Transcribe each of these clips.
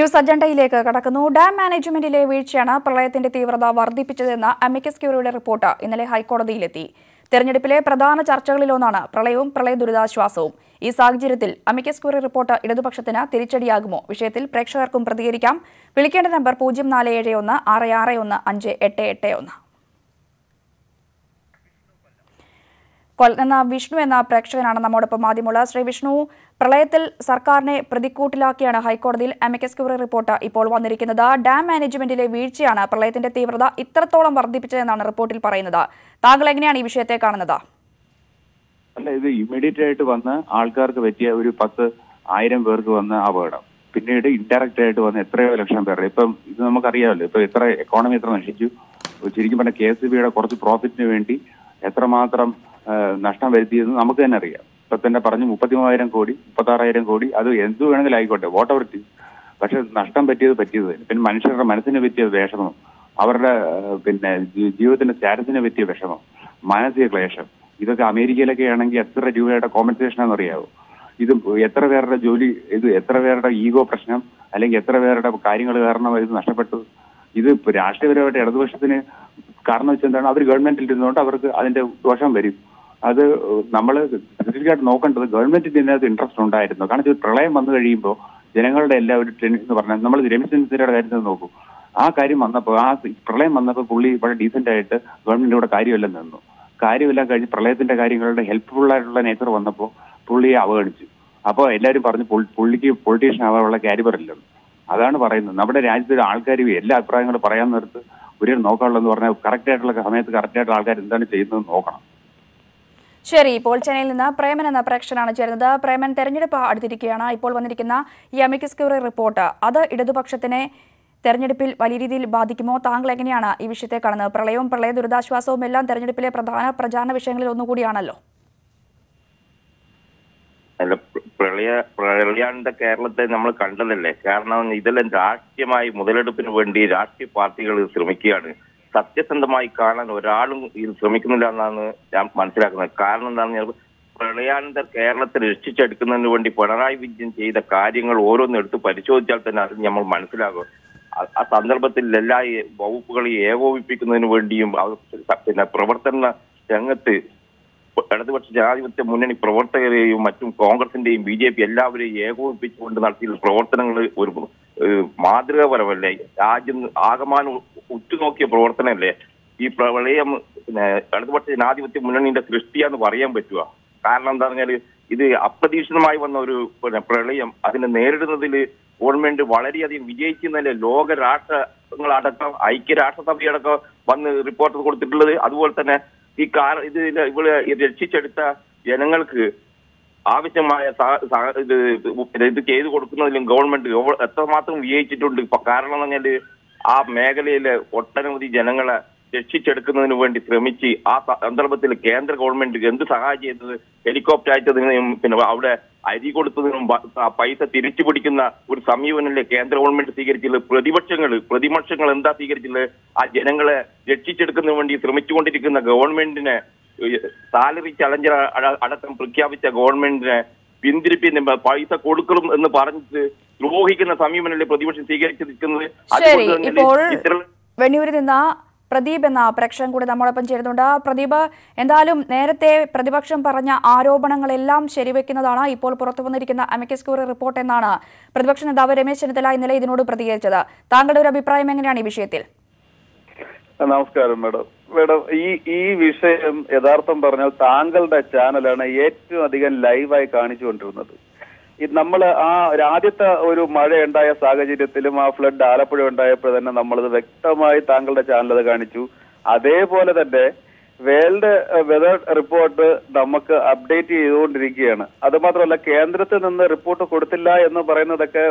News അജണ്ടയിലേക്ക് കടക്കുന്നു. Dam മാനേജ്മെന്റിലെ വീഴ്ചയാണ് പ്രളയത്തിന്റെ തീവ്രത വർദ്ധിപ്പിച്ചതെന്ന അമിക്കസ് ക്യൂറിയുടെ റിപ്പോർട്ട് ഇന്നലെ ഹൈക്കോടതിയിലെത്തി. തെരഞ്ഞെടുപ്പിലെ പ്രധാന ചർച്ചകളിലൊന്നാണ് പ്രളയവും പ്രളയ ദുരിതാശ്വാസവും. ഈ സാഹചര്യത്തിൽ അമിക്കസ് ക്യൂറി റിപ്പോർട്ട് ഇടതുപക്ഷത്തിന് തിരിച്ചടിയാകുമോ? വിഷയത്തിൽ പ്രേക്ഷകർക്കും പ്രതികരിക്കാം. വിളിക്കേണ്ട നമ്പർ പൂജ്യം നാല് ഏഴ് ഒന്ന് ആറ് ആറ് ഒന്ന് അഞ്ച് എട്ട് എട്ട് ഒന്ന്. കൊല്ലം വിഷ്ണു എന്ന പ്രേക്ഷകനാണ് നമ്മോടൊപ്പം. ആദ്യമുള്ള ശ്രീ വിഷ്ണു പ്രളയത്തിൽ സർക്കാരിനെ പ്രതിക്കൂട്ടിലാക്കിയാണ് ഹൈക്കോടതിയിൽ എമിക്കസ് ക്യൂറി റിപ്പോർട്ട് ഇപ്പോൾ വന്നിരിക്കുന്നത്. ഡാം മാനേജ്മെന്റിലെ വീഴ്ചയാണ് പ്രളയത്തിന്റെ തീവ്രത ഇത്രത്തോളം വർദ്ധിപ്പിച്ചതെന്നാണ് റിപ്പോർട്ടിൽ പറയുന്നത്. താങ്കൾ എങ്ങനെയാണ് ഈ വിഷയത്തെ കാണുന്നത്? അല്ല ഇത് ഇമ്മീഡിയറ്റ് ആയിട്ട് വന്ന് ആൾക്കാർക്ക് പറ്റിയ ഒരു പത്ത് ആയിരം പേർക്ക് വന്ന അപകടം. പിന്നീട് ഇൻഡയറക്റ്റ് ആയിട്ട് വന്ന എത്രയോ ലക്ഷം പേർ ഇപ്പം ഇത് നമുക്കറിയാമല്ലോ ഇപ്പൊ എത്ര എക്കോണമി എത്ര നശിച്ചു. ശരിക്കും പറഞ്ഞ കെ എസ് ബിയുടെ കുറച്ച് പ്രോഫിറ്റിന് വേണ്ടി എത്രമാത്രം നഷ്ടം വരുത്തിയെന്ന് നമുക്ക് തന്നെ അറിയാം. ഇപ്പൊ തന്നെ പറഞ്ഞു മുപ്പത്തി മൂവായിരം കോടി മുപ്പത്താറായിരം കോടി അത് എന്ത് വേണമെങ്കിലും ആയിക്കോട്ടെ വോട്ട് അവർ പക്ഷെ നഷ്ടം പറ്റിയത് പറ്റിയത് തന്നെ. പിന്നെ മനുഷ്യരുടെ മനസ്സിന് പറ്റിയ വിഷമം അവരുടെ പിന്നെ ജീവിതത്തിന്റെ സ്റ്റാറ്റസിന് പറ്റിയ വിഷമം മാനസിക ക്ലേശം. ഇതൊക്കെ അമേരിക്കയിലൊക്കെ ആണെങ്കിൽ എത്ര രൂപയുടെ കോമ്പൻസേഷൻ ആണെന്നറിയാവോ ഇത് എത്ര പേരുടെ ജോലി ഇത് എത്ര പേരുടെ ഈഗോ പ്രശ്നം അല്ലെങ്കിൽ എത്ര പേരുടെ കാര്യങ്ങൾ കാരണം ഇത് നഷ്ടപ്പെട്ടു? ഇത് രാഷ്ട്രീയപരമായിട്ട് ഇടതുപക്ഷത്തിന് കാരണം വെച്ചെന്താണ് അവർ ഗവൺമെന്റിൽ ഇരുന്നുകൊണ്ട് അവർക്ക് അതിന്റെ ദോഷം വരും. അത് നമ്മൾ സ്പെസിഫിക്കായിട്ട് നോക്കേണ്ടത് ഗവൺമെന്റിന് ഇതിനകത്ത് ഇൻട്രസ്റ്റ് ഉണ്ടായിരുന്നു. കാരണം ഇത് പ്രളയം വന്നു കഴിയുമ്പോൾ ജനങ്ങളുടെ എല്ലാ ഒരു ട്രെൻഡ് എന്ന് പറഞ്ഞാൽ നമ്മൾ രമേശ് ചെന്നിത്തലയുടെ കാര്യത്തിൽ നോക്കൂ. ആ കാര്യം വന്നപ്പോൾ ആ പ്രളയം വന്നപ്പോൾ പുള്ളി വളരെ ഡീസെന്റ് ആയിട്ട് ഗവൺമെന്റ് ഇവിടെ കാര്യമെല്ലാം നിന്നു. കാര്യമെല്ലാം കഴിഞ്ഞ് പ്രളയത്തിന്റെ കാര്യങ്ങളുടെ ഹെൽപ്ഫുൾ ആയിട്ടുള്ള നേച്ചർ വന്നപ്പോൾ പുള്ളിയെ അവഗണിച്ചു. അപ്പോൾ എല്ലാവരും പറഞ്ഞു പുള്ളിക്ക് പൊളിറ്റീഷ്യൻ ആവാനുള്ള കാരിബർ ഇല്ലെന്ന്. അതാണ് പറയുന്നത്. നമ്മുടെ രാജ്യത്തിലെ ആൾക്കാർ എല്ലാ അഭിപ്രായങ്ങളും പറയാൻ നേരത്ത് ഒരു നോക്കാനുള്ളതെന്ന് പറഞ്ഞാൽ കറക്റ്റ് ആയിട്ടുള്ള സമയത്ത് കറക്റ്റ് ആയിട്ടുള്ള ആൾക്കാർ എന്താണ് ചെയ്യുന്നത് നോക്കണം. ശരി ഇപ്പോൾ ചെന്നൈയിൽ നിന്ന് പ്രേമൻ എന്ന പ്രേക്ഷകനാണ് ചേരുന്നത്. പ്രേമൻ തെരഞ്ഞെടുപ്പ് അടുത്തിരിക്കുകയാണ്. ഇപ്പോൾ വന്നിരിക്കുന്ന യമിക്കസ് ക്യൂറി റിപ്പോർട്ട്. അത് ഇടതുപക്ഷത്തിനെ തെരഞ്ഞെടുപ്പിൽ വലിയ രീതിയിൽ ബാധിക്കുമോ? താങ്കൾ എങ്ങനെയാണ് ഈ വിഷയത്തെ കാണുന്നത്? പ്രളയവും പ്രളയ ദുരിതാശ്വാസവും എല്ലാം തെരഞ്ഞെടുപ്പിലെ പ്രധാന പ്രചാരണ വിഷയങ്ങളിൽ ഒന്നുകൂടിയാണല്ലോ. അല്ല പ്രളയ പ്രളയാണ്ട കേരളത്തെ നമ്മൾ കണ്ടതല്ലേ? കാരണം ഇതെല്ലാം രാഷ്ട്രീയമായി മുതലെടുപ്പിന് വേണ്ടി രാഷ്ട്രീയ പാർട്ടികൾ ശ്രമിക്കുകയാണ്. സത്യസന്ധമായി കാണാൻ ഒരാളും ഇത് ശ്രമിക്കുന്നില്ല എന്നാണ് ഞാൻ മനസ്സിലാക്കുന്നത്. കാരണം എന്താണെന്ന് ഞാൻ പ്രളയാനന്തര കേരളത്തെ രക്ഷിച്ചെടുക്കുന്നതിന് വേണ്ടി പിണറായി വിജയൻ ചെയ്ത കാര്യങ്ങൾ ഓരോന്നും എടുത്ത് പരിശോധിച്ചാൽ തന്നെ അത് നമ്മൾ മനസ്സിലാകും. ആ- സന്ദർഭത്തിൽ എല്ലാ വകുപ്പുകളെ ഏകോപിപ്പിക്കുന്നതിന് വേണ്ടിയും പിന്നെ പ്രവർത്തന രംഗത്ത് ഇടതുപക്ഷ ജനാധിപത്യ മുന്നണി പ്രവർത്തകരെയും മറ്റും കോൺഗ്രസിന്റെയും ബി ജെ പി എല്ലാവരെയും ഏകോപിപ്പിച്ചുകൊണ്ട് നടത്തിയ പ്രവർത്തനങ്ങൾ ഒരു മാതൃകാപരമല്ലേ. രാജ്യം ആകമാനം ഉറ്റുനോക്കിയ പ്രവർത്തനമല്ലേ? ഈ പ്രളയം പിന്നെ ഇടതുപക്ഷ ജനാധിപത്യ മുന്നണിയുടെ സൃഷ്ടിയാന്ന് പറയാൻ പറ്റുക കാരണം എന്താ പറഞ്ഞാൽ ഇത് അപ്രതീക്ഷിതമായി വന്ന ഒരു പിന്നെ പ്രളയം അതിനെ നേരിടുന്നതിൽ ഗവൺമെന്റ് വളരെയധികം വിജയിക്കുന്നതിലെ ലോക രാഷ്ട്രങ്ങളടക്കം ഐക്യരാഷ്ട്രസഭയടക്കം വന്ന് റിപ്പോർട്ട് കൊടുത്തിട്ടുള്ളത്. അതുപോലെ തന്നെ ഈ കാർ ഇത് ഇവിടെ രക്ഷിച്ചെടുത്ത ജനങ്ങൾക്ക് ആവശ്യമായ ഇത് ഇത് ചെയ്തു കൊടുക്കുന്നതിലും ഗവൺമെന്റ് എത്രമാത്രം വിജയിച്ചിട്ടുണ്ട്. ഇപ്പൊ കാരണം എന്ന് പറഞ്ഞാൽ ആ മേഖലയിലെ ഒട്ടനവധി ജനങ്ങളെ രക്ഷിച്ചെടുക്കുന്നതിന് വേണ്ടി ശ്രമിച്ച് ആ സന്ദർഭത്തിൽ കേന്ദ്ര ഗവൺമെന്റ് എന്ത് സഹായം ചെയ്തത്? ഹെലികോപ്റ്റർ അയച്ചതിനും പിന്നെ അവിടെ അരി കൊടുത്തതിനും പൈസ തിരിച്ചു പിടിക്കുന്ന ഒരു സമീപനല്ലേ കേന്ദ്ര ഗവൺമെന്റ് സ്വീകരിച്ചുള്ളത് പ്രതിപക്ഷങ്ങൾ പ്രതിപക്ഷങ്ങൾ എന്താ സ്വീകരിച്ചത്? ആ ജനങ്ങളെ രക്ഷിച്ചെടുക്കുന്നതിന് വേണ്ടി ശ്രമിച്ചുകൊണ്ടിരിക്കുന്ന ഗവൺമെന്റിനെ സാലറി ചലഞ്ചർ അടക്കം പ്രഖ്യാപിച്ച ഗവൺമെന്റിനെ പിന്തിരിപ്പിന് പൈസ കൊടുക്കണം എന്ന് പറഞ്ഞിട്ട് ദ്രോഹിക്കുന്ന സമീപനല്ലേ പ്രതിപക്ഷം സ്വീകരിച്ചിരിക്കുന്നത്? അതുകൊണ്ട് തന്നെ വെണ്ണൂരിൽ നിന്ന് പ്രദീപ് എന്ന പ്രേക്ഷകൻ കൂടി നമ്മളൊപ്പം ചേരുന്നുണ്ട്. പ്രദീപ് എന്തായാലും നേരത്തെ പ്രതിപക്ഷം പറഞ്ഞ ആരോപണങ്ങളെല്ലാം ശരിവെക്കുന്നതാണ് ഇപ്പോൾ പുറത്തു വന്നിരിക്കുന്ന അമിക്കസ് ക്യൂറി റിപ്പോർട്ട് എന്നാണ് പ്രതിപക്ഷ നേതാവ് രമേശ് ചെന്നിത്തല ഇന്നലെ ഇതിനോട് പ്രതികരിച്ചത്. താങ്കളുടെ ഒരു അഭിപ്രായം എങ്ങനെയാണ് ഈ വിഷയത്തിൽ? നമസ്കാരം മാഡം. മാഡം ഈ ഈ വിഷയം യഥാർത്ഥം പറഞ്ഞാൽ താങ്കളുടെ ചാനലാണ് ഏറ്റവും അധികം ലൈവായി കാണിച്ചുകൊണ്ടിരുന്നത് നമ്മൾ ആ ആദ്യത്തെ ഒരു മഴ ഉണ്ടായ സാഹചര്യത്തിലും ആ ഫ്ലഡ് ആലപ്പുഴ ഉണ്ടായപ്പോൾ തന്നെ നമ്മളത് വ്യക്തമായി താങ്കളുടെ ചാനൽ അത് കാണിച്ചു. അതേപോലെ തന്നെ വേൾഡ് വെതർ റിപ്പോർട്ട് നമുക്ക് അപ്ഡേറ്റ് ചെയ്തുകൊണ്ടിരിക്കുകയാണ്. അത് മാത്രമല്ല കേന്ദ്രത്തിൽ നിന്ന് റിപ്പോർട്ട് കൊടുത്തില്ല എന്ന് പറയുന്നതൊക്കെ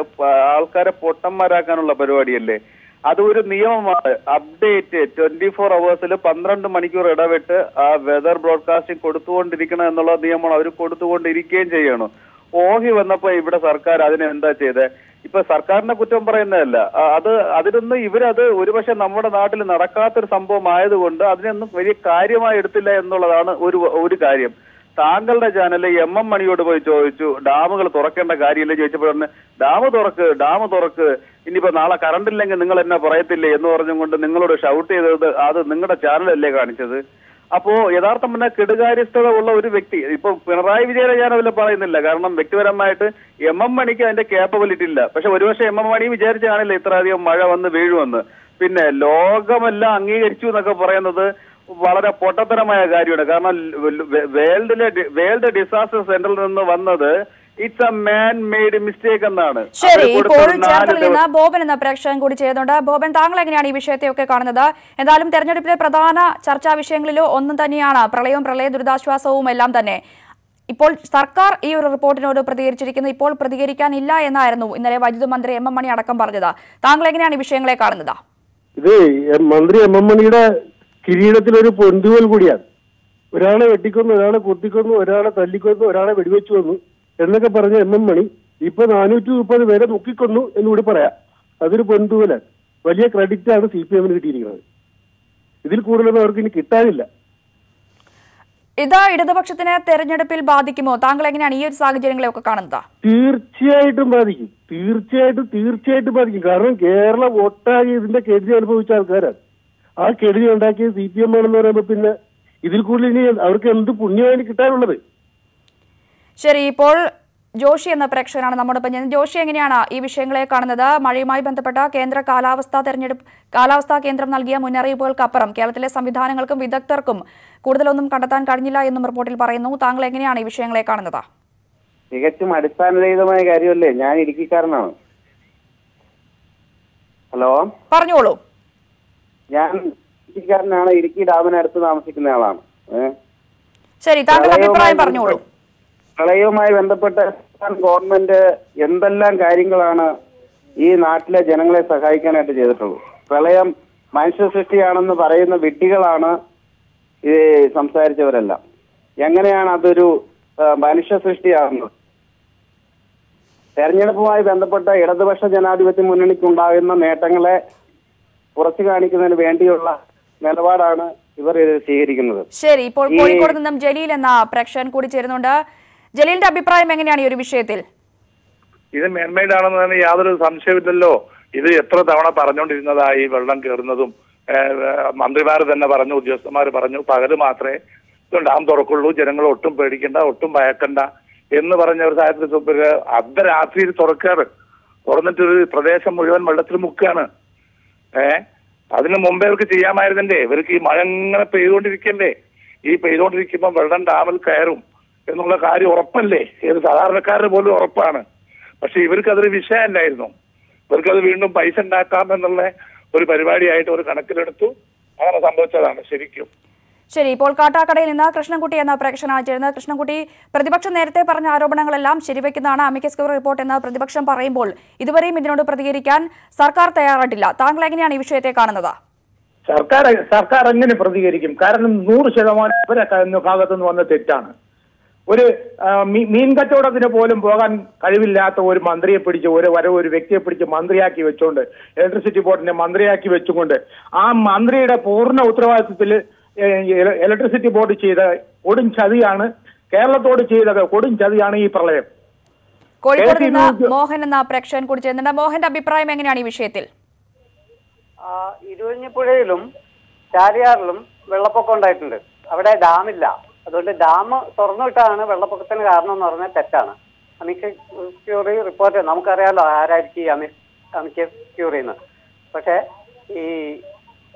ആൾക്കാരെ പൊട്ടന്മാരാക്കാനുള്ള പരിപാടിയല്ലേ? അത് ഒരു നിയമമാണ്. അപ്ഡേറ്റ് ട്വന്റി ഫോർ അവേഴ്സിൽ പന്ത്രണ്ട് മണിക്കൂർ ഇടവിട്ട് ആ വെതർ ബ്രോഡ്കാസ്റ്റിംഗ് കൊടുത്തുകൊണ്ടിരിക്കണം എന്നുള്ള നിയമമാണ് അവർ കൊടുത്തുകൊണ്ടിരിക്കുകയും ചെയ്യണം. ഓഹി വന്നപ്പോ ഇവിടെ സർക്കാർ അതിനെ എന്താ ചെയ്തത് ഇപ്പൊ സർക്കാരിനെ കുറ്റം പറയുന്നതല്ല. അത് അതിനൊന്നും ഇവരത് ഒരുപക്ഷെ നമ്മുടെ നാട്ടിൽ നടക്കാത്തൊരു സംഭവം ആയതുകൊണ്ട് അതിനൊന്നും വലിയ കാര്യമായി എടുത്തില്ല എന്നുള്ളതാണ് ഒരു ഒരു കാര്യം. താങ്കളുടെ ചാനൽ എം എം മണിയോട് പോയി ചോദിച്ചു ഡാമുകൾ തുറക്കേണ്ട കാര്യമില്ല ചോദിച്ചപ്പോഴാണ് ഡാം തുറക്ക് ഡാം തുറക്ക്. ഇനിയിപ്പോ നാളെ കറണ്ട് ഇല്ലെങ്കിൽ നിങ്ങൾ എന്നെ പറയത്തില്ലേ? എന്ന് പറഞ്ഞുകൊണ്ട് നിങ്ങളോട് ഷൗട്ട് ചെയ്തത് അത് നിങ്ങളുടെ ചാനലല്ലേ കാണിച്ചത്. അപ്പോ യഥാർത്ഥം പറഞ്ഞാൽ കെടുകാര്യസ്ഥത ഉള്ള ഒരു വ്യക്തി ഇപ്പൊ പിണറായി വിജയനെ ഞാൻ അതിൽ പറയുന്നില്ല. കാരണം വ്യക്തിപരമായിട്ട് എം എം മണിക്ക് അതിന്റെ കേപ്പബിലിറ്റി ഇല്ല. പക്ഷെ ഒരുപക്ഷെ എം എം മണി വിചാരിച്ചാണല്ലോ ഇത്രയധികം മഴ വന്ന് വീഴുമെന്ന് പിന്നെ ലോകമെല്ലാം അംഗീകരിച്ചു എന്നൊക്കെ പറയുന്നത് വളരെ പൊട്ടത്തരമായ കാര്യമാണ്. കാരണം വേൾഡിലെ വേൾഡ് ഡിസാസ്റ്റർ സെന്ററിൽ നിന്ന് വന്നത് it's a man made mistake എന്നാണ് ശരി ഇപ്പോൾ ചേർത്തലിൽ നിന്ന് ബോബൻ എന്ന പ്രേക്ഷകൻ കൂടി ചെയ്യുന്നുണ്ട് ബോബൻ താങ്കൾ എങ്ങനെയാണ് ഈ വിഷയത്തെ ഒക്കെ കാണുന്നത്? എന്തായാലും തെരഞ്ഞെടുപ്പിലെ പ്രധാന ചർച്ചാ വിഷയങ്ങളിലോ ഒന്നും തന്നെയാണ്. പ്രളയവും പ്രളയ ദുരിതാശ്വാസവും എല്ലാം തന്നെ. ഇപ്പോൾ സർക്കാർ ഈ ഒരു റിപ്പോർട്ടിനോട് പ്രതികരിച്ചിരിക്കുന്നു. ഇപ്പോൾ പ്രതികരിക്കാനില്ല എന്നായിരുന്നു ഇന്നലെ വൈദ്യുതി മന്ത്രി എം എം മണി അടക്കം പറഞ്ഞത്. താങ്കൾ എങ്ങനെയാണ് ഈ വിഷയങ്ങളെ കാണുന്നത്? ഇത് മന്ത്രി എം എം മണിയുടെ കിരീടത്തിലൊരു പൊന്തുവൽ കൂടിയാണ്. ഒരാളെ വെട്ടിക്കൊന്നു ഒരാളെ കുത്തിക്കൊന്നു ഒരാളെ തല്ലിക്കൊന്നു ഒരാളെ വെടിവെച്ചു വന്നു എന്നൊക്കെ പറഞ്ഞ എം എം മണി ഇപ്പൊ നാനൂറ്റി മുപ്പത് പേരെ മുക്കിക്കൊന്നു എന്നുകൂടി പറയാം. അതൊരു പൊന്തുവലാണ് വലിയ ക്രെഡിറ്റ് ആണ് സി പി എമ്മിന് കിട്ടിയിരിക്കുന്നത്. ഇതിൽ കൂടുതലൊന്നും അവർക്ക് ഇനി കിട്ടാനില്ല. ഇത് ഇടതുപക്ഷത്തിന് തെരഞ്ഞെടുപ്പിൽ ബാധിക്കുമോ? താങ്കൾ എങ്ങനെയാണ് ഈ ഒരു സാഹചര്യങ്ങളെയൊക്കെ കാണുന്നത്? തീർച്ചയായിട്ടും ബാധിക്കും. തീർച്ചയായിട്ടും തീർച്ചയായിട്ടും ബാധിക്കും. കാരണം കേരള ഒട്ടാകെ ഇതിന്റെ കെടുതി അനുഭവിച്ച ആൾക്കാരാണ്. ആ കെടുതി ഉണ്ടാക്കിയ സി പി എം ആണെന്ന് പറയുമ്പോൾ പിന്നെ ഇതിൽ കൂടുതൽ ഇനി അവർക്ക് എന്ത് പുണ്യമാണ് കിട്ടാനുള്ളത്? ശരി ഇപ്പോൾ ജോഷി എന്ന പ്രേക്ഷകനാണ് നമ്മുടെ ചെയ്യുന്നത് ജോഷി എങ്ങനെയാണ് ഈ വിഷയങ്ങളെ കാണുന്നത്? മഴയുമായി ബന്ധപ്പെട്ട കേന്ദ്ര കാലാവസ്ഥാ തെരഞ്ഞെടുപ്പ് കാലാവസ്ഥാ കേന്ദ്രം നൽകിയ മുന്നറിയിപ്പുകൾക്കപ്പുറം കേരളത്തിലെ സംവിധാനങ്ങൾക്കും വിദഗ്ധർക്കും കൂടുതലൊന്നും കണ്ടെത്താൻ കഴിഞ്ഞില്ല എന്നും റിപ്പോർട്ടിൽ പറയുന്നു. താങ്കൾ എങ്ങനെയാണ് ഈ വിഷയങ്ങളെ കാണുന്നത്? തികച്ചും അടിസ്ഥാനരഹിതമായ കാര്യമല്ലേ? ഞാൻ ഇടുക്കിക്കാരനാണ് ഹലോ? പറഞ്ഞോളൂ. ഞാൻ ഇടുക്കിക്കാരനാണ് ഇടുക്കി ഡാമിനടുത്ത് താമസിക്കുന്ന ആളാണ്. ശരി താങ്കളുടെ അഭിപ്രായം പറഞ്ഞോളൂ. പ്രളയവുമായി ബന്ധപ്പെട്ട് ഗവൺമെന്റ് എന്തെല്ലാം കാര്യങ്ങളാണ് ഈ നാട്ടിലെ ജനങ്ങളെ സഹായിക്കാനായിട്ട് ചെയ്തിട്ടുള്ളത്? പ്രളയം മനുഷ്യ സൃഷ്ടിയാണെന്ന് പറയുന്ന വിഡ്ഢികളാണ് ഈ സംസാരിച്ചവരെല്ലാം. എങ്ങനെയാണ് അതൊരു മനുഷ്യ സൃഷ്ടിയാകുന്നത്? തെരഞ്ഞെടുപ്പുമായി ബന്ധപ്പെട്ട ഇടതുപക്ഷ ജനാധിപത്യ മുന്നണിക്കുണ്ടാകുന്ന നേട്ടങ്ങളെ കുറച്ചു കാണിക്കുന്നതിന് വേണ്ടിയുള്ള നിലപാടാണ് ഇവർ സ്വീകരിക്കുന്നത്. ശരി ഇപ്പോൾ കോഴിക്കോട് നിന്നും ജലീൽ എന്ന പ്രേക്ഷകൻ കൂടി ചേരുന്നുണ്ട്. ജലീലിന്റെ അഭിപ്രായം എങ്ങനെയാണ് ഈ ഒരു വിഷയത്തിൽ? ഇത് മേന്മയിലാണെന്ന് ആണെന്ന് തന്നെ യാതൊരു സംശയമില്ലല്ലോ ഇത് എത്ര തവണ പറഞ്ഞുകൊണ്ടിരുന്നതാ ഈ വെള്ളം കയറുന്നതും മന്ത്രിമാർ തന്നെ പറഞ്ഞു ഉദ്യോഗസ്ഥന്മാർ പറഞ്ഞു. പകൽ മാത്രമേ ഇത് ഡാം തുറക്കുള്ളൂ ജനങ്ങൾ ഒട്ടും പേടിക്കണ്ട ഒട്ടും ഭയക്കണ്ട എന്ന് പറഞ്ഞ ഒരു സാഹചര്യത്തിൽ അർദ്ധരാത്രിയിൽ തുറക്കാറ്. തുറന്നിട്ട് ഒരു പ്രദേശം മുഴുവൻ വെള്ളത്തിൽ മുക്കുകയാണ് ഏ? അതിന് മുമ്പേ ഇവർക്ക് ചെയ്യാമായിരുന്നല്ലേ? ഇവർക്ക് ഈ മഴ ഇങ്ങനെ പെയ്തുകൊണ്ടിരിക്കല്ലേ? ഈ പെയ്തുകൊണ്ടിരിക്കുമ്പോൾ വെള്ളം ഡാമിൽ കയറും എന്നുള്ള കാര്യം ഉറപ്പല്ലേ? ഏത് സാധാരണക്കാരന് പോലും ഉറപ്പാണ്. പക്ഷെ ഇവർക്ക് അതൊരു വിഷയമല്ലായിരുന്നു. ഇവർക്കത് വീണ്ടും പൈസ ഉണ്ടാക്കാം എന്നുള്ള ഒരു പരിപാടിയായിട്ട് ഒരു കണക്കിലെടുത്തു. അങ്ങനെ സംഭവിച്ചതാണ് ശരിക്കും. ശരി ഇപ്പോൾ കാട്ടാക്കടയിൽ നിന്ന് കൃഷ്ണൻകുട്ടി എന്ന പ്രേക്ഷകനാണ് ചേരുന്നത്. കൃഷ്ണൻകുട്ടി പ്രതിപക്ഷം നേരത്തെ പറഞ്ഞ ആരോപണങ്ങളെല്ലാം ശരിവെക്കുന്നതാണ് അമിക്കസ് കവർ റിപ്പോർട്ട് എന്ന് പ്രതിപക്ഷം പറയുമ്പോൾ ഇതുവരെയും ഇതിനോട് പ്രതികരിക്കാൻ സർക്കാർ തയ്യാറായിട്ടില്ല. താങ്കൾ എങ്ങനെയാണ് ഈ വിഷയത്തെ കാണുന്നത്? സർക്കാർ സർക്കാർ എങ്ങനെ പ്രതികരിക്കും? കാരണം നൂറ് ശതമാനം ഇവരെ ഭാഗത്തു നിന്ന് വന്ന തെറ്റാണ്. ഒരു മീൻ കച്ചവടത്തിന് പോലും പോകാൻ കഴിവില്ലാത്ത ഒരു മന്ത്രിയെ പിടിച്ച് ഒരു വരവ് ഒരു വ്യക്തിയെ പിടിച്ച് മന്ത്രിയാക്കി വെച്ചുകൊണ്ട് ഇലക്ട്രിസിറ്റി ബോർഡിനെ മന്ത്രിയാക്കി വെച്ചുകൊണ്ട് ആ മന്ത്രിയുടെ പൂർണ ഉത്തരവാദിത്വത്തിൽ ഇലക്ട്രിസിറ്റി ബോർഡ് ചെയ്ത കൊടും ചതിയാണ് കേരളത്തോട് ചെയ്തത് കൊടും ചതിയാണ് ഈ പ്രളയം. കോഴിക്കോട് നിന്ന് മോഹൻ എന്ന പ്രേക്ഷകൻ കൂടി ചേരുന്നുണ്ട്. മോഹന്റെ അഭിപ്രായം എങ്ങനെയാണ് ഈ വിഷയത്തിൽ? ആ, ഇരുവഞ്ഞിപ്പുഴയിലും ചാലിയാറിലും വെള്ളപ്പൊക്കം ഉണ്ടായിട്ടുണ്ട്. അവിടെ ഡാമില്ല. അതുകൊണ്ട് ഡാം തുറന്നുവിട്ടാണ് വെള്ളപ്പൊക്കത്തിന് കാരണം എന്ന് പറഞ്ഞാൽ തെറ്റാണ്. അമിക്ക് ക്യൂറി റിപ്പോർട്ട് നമുക്കറിയാലോ ആരായിരിക്കും ഈ അമി അമിക്ക ക്യൂറി എന്ന് പക്ഷെ ഈ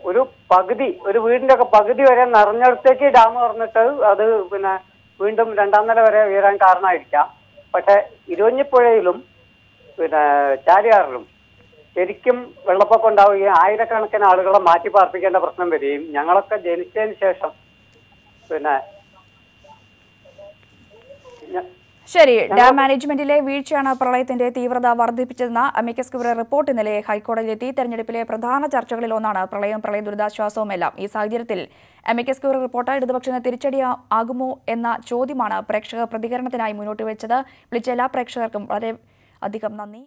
ഒരു പകുതി ഒരു വീടിന്റെ ഒക്കെ പകുതി വരെ നിറഞ്ഞെടുത്തേക്ക് ഡാം തുറന്നിട്ട് അത് പിന്നെ വീണ്ടും രണ്ടാം നില വരെ ഉയരാൻ കാരണമായിരിക്കാം. പക്ഷെ ഇരുവഞ്ഞിപ്പുഴയിലും പിന്നെ ചാലിയാറിലും ശരിക്കും വെള്ളപ്പൊക്കം ഉണ്ടാവുകയും ആയിരക്കണക്കിന് ആളുകളെ മാറ്റി പാർപ്പിക്കേണ്ട പ്രശ്നം വരികയും ഞങ്ങളൊക്കെ ജനിച്ചതിന് ശേഷം പിന്നെ ശരി ഡാം മാനേജ്മെന്റിലെ വീഴ്ചയാണ് പ്രളയത്തിന്റെ തീവ്രത വർദ്ധിപ്പിച്ചതെന്ന അമിക്കസ് ക്യൂറി റിപ്പോർട്ട് ഇന്നലെ ഹൈക്കോടതിയിലെത്തി. തെരഞ്ഞെടുപ്പിലെ പ്രധാന ചർച്ചകളിൽ ഒന്നാണ് പ്രളയം പ്രളയ ദുരിതാശ്വാസവും എല്ലാം. ഈ സാഹചര്യത്തിൽ അമിക്കസ് ക്യൂറി റിപ്പോർട്ട് ഇടതുപക്ഷത്തിന് തിരിച്ചടി ആകുമോ എന്ന ചോദ്യമാണ് പ്രേക്ഷക പ്രതികരണത്തിനായി മുന്നോട്ട് വെച്ചത്. വിളിച്ച എല്ലാ പ്രേക്ഷകർക്കും വളരെ അധികം നന്ദി.